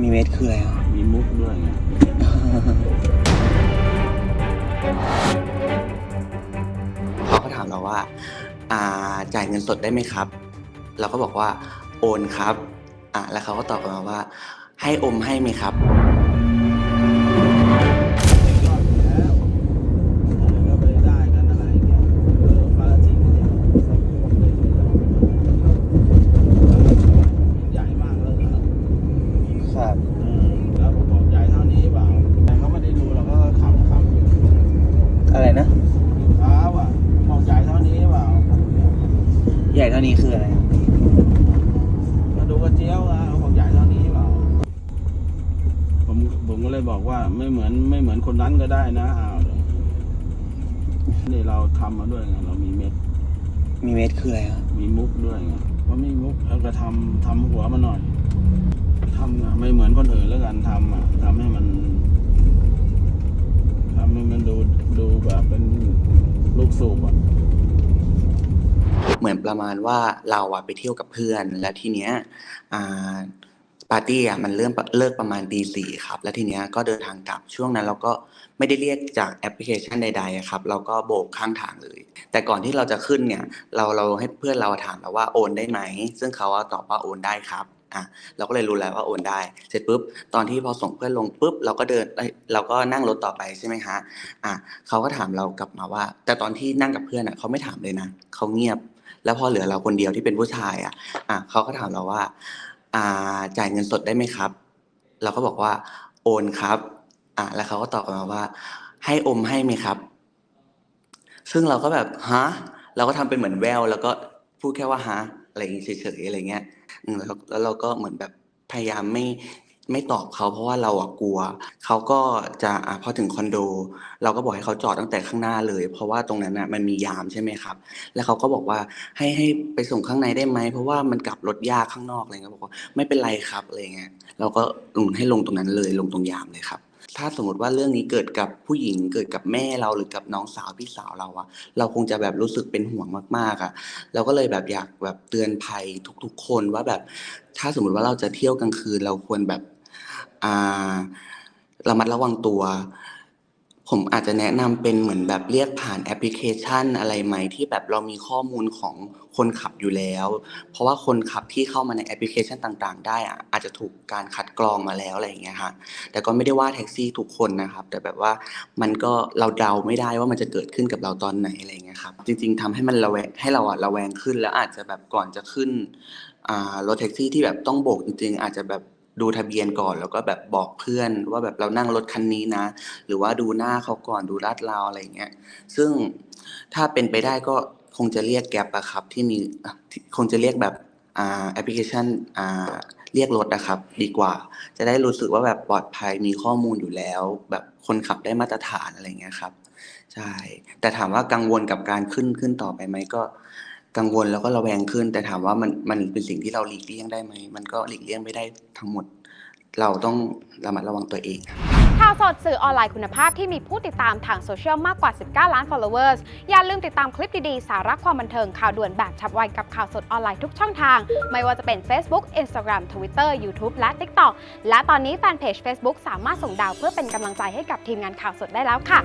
มีเม็ดคืออะไรอะมีมุกด้วยไงเขาก็ถามเราว่า อ่าจ่ายเงินสดได้ไหมครับ เราก็บอกว่า โอนครับ อะแล้วเขาก็ตอบกลับมาว่า ให้อมให้ไหมครับ ใหญ่เท่านี้คืออะไรมาดูกระเจียวอะเขาบอกใหญ่เท่านี้เปล่าผมผมก็เลยบอกว่าไม่เหมือนไม่เหมือนคนนั้นก็ได้นะอ้าวนี่เราทำมาด้วยไงเรามีเม็ด มีเม็ดคืออะไรอะมีมุกด้วยไงว่ามีมุกเราก็ทำทำหัวมาหน่อยทำอะไม่เหมือนคนอื่นแล้วกันทำอะทำให้มันทำให้มันดูดูแบบเป็นลูกสูบอะ เหมือนประมาณว่าเราอะไปเที่ยวกับเพื่อน แล้วทีเนี้ยอ่าปาร์ตี้อะมันเริ่มเลิกประมาณตีสี่ครับ แล้วทีเนี้ยก็เดินทางกลับช่วงนั้นเราก็ไม่ได้เรียกจากแอปพลิเคชันใดๆอะครับ เราก็โบกข้างทางเลย แต่ก่อนที่เราจะขึ้นเนี่ย เราเราให้เพื่อนเราถามเราว่าโอนได้ไหม ซึ่งเขาอะตอบว่าโอนได้ครับอะเราก็เลยรู้แล้วว่าโอนได้ เสร็จปุ๊บตอนที่พอส่งเพื่อนลงปุ๊บเราก็เดินเราก็นั่งรถต่อไปใช่ไหมฮะอะเขาก็ถามเรากลับมาว่า แต่ตอนที่นั่งกับเพื่อนอะเขาไม่ถามเลยนะเขาเงียบ แล้วพอเหลือเราคนเดียวที่เป็นผู้ชายอะอะเขาก็ถามเราว่า อ่าจ่ายเงินสดได้ไหมครับ เราก็บอกว่า โอนครับอะแล้วเขาก็ตอบกลับมาว่า ให้อมให้ไหมครับ ซึ่งเราก็แบบฮะเราก็ทำเป็นเหมือนแวว แล้วก็พูดแค่ว่าฮะอะไรอย่างงี้เฉยๆอะไรเงี้ยแล้วแล้วเราก็เหมือนแบบพยายามไม่ ไม่ตอบเขาเพราะว่าเราอะกลัว เขาก็จะอะพอถึงคอนโด เราก็บอกให้เขาจอดตั้งแต่ข้างหน้าเลย เพราะว่าตรงนั้นน่ะมันมียามใช่ไหมครับ แล้วเขาก็บอกว่าให้ให้ไปส่งข้างในได้ไหมเพราะว่ามันกลับรถยากข้างนอกอะไรเงี้ยบอกว่าไม่เป็นไรครับอะไรเงี้ยเราก็ลงให้ลงตรงนั้นเลยลงตรงยามเลยครับ ถ้าสมมติว่าเรื่องนี้เกิดกับผู้หญิงเกิดกับแม่เราหรือกับน้องสาวพี่สาวเราอะเราคงจะแบบรู้สึกเป็นห่วงมากๆอะเราก็เลยแบบอยากแบบเตือนภัยทุก ๆ คนว่าแบบ ถ้าสมมติว่าเราจะเที่ยวกลางคืนเราควรแบบ ระมัดระวังตัว ผมอาจจะแนะนำเป็นเหมือนแบบเรียกผ่านแอปพลิเคชันอะไรไหมที่แบบเรามีข้อมูลของคนขับอยู่แล้ว เพราะว่าคนขับที่เข้ามาในแอปพลิเคชันต่างๆ ได้อะอาจจะถูกการคัดกรองมาแล้วอะไรอย่างเงี้ยค่ะแต่ก็ไม่ได้ว่าแท็กซี่ทุกคนนะครับ แต่แบบว่ามันก็เราเดาไม่ได้ว่ามันจะเกิดขึ้นกับเราตอนไหนอะไรอย่างเงี้ยครับจริง ๆทำให้มันระแวงให้เราอะระแวงขึ้นแล้วอาจจะแบบก่อนจะขึ้นรถแท็กซี่ที่แบบต้องโบกจริง ๆ อาจจะแบบ ดูทะเบียนก่อน แล้วก็แบบบอกเพื่อนว่าแบบเรานั่งรถคันนี้นะ หรือว่าดูหน้าเขาก่อนดูลาดราวอะไรเงี้ย ซึ่งถ้าเป็นไปได้ก็คงจะเรียกแก๊ปอะครับ ที่มีคงจะเรียกแบบอ่าแอปพลิเคชันอ่าเรียกรถนะครับ ดีกว่า จะได้รู้สึกว่าแบบปลอดภัยมีข้อมูลอยู่แล้ว แบบคนขับได้มาตรฐานอะไรเงี้ยครับ ใช่ แต่ถามว่ากังวลกับการขึ้นขึ้นต่อไปไหมก็ กังวลแล้วก็ระแวงขึ้น แต่ถามว่ามันมันเป็นสิ่งที่เราหลีกเลี่ยงได้ไหม มันก็หลีกเลี่ยงไม่ได้ทั้งหมด เราต้องระมัดระวังตัวเองข่าวสดสื่อออนไลน์คุณภาพที่มีผู้ติดตามทางโซเชียลมากกว่า 19 ล้าน followers อย่าลืมติดตามคลิปดี ๆ สาระความบันเทิงข่าวด่วนแบบฉับไวกับข่าวสดออนไลน์ทุกช่องทาง ไม่ว่าจะเป็น Facebook Instagram Twitter YouTube และ TikTok และตอนนี้แฟนเพจ Facebook สามารถส่งดาวเพื่อเป็นกำลังใจให้กับทีมงานข่าวสดได้แล้วค่ะ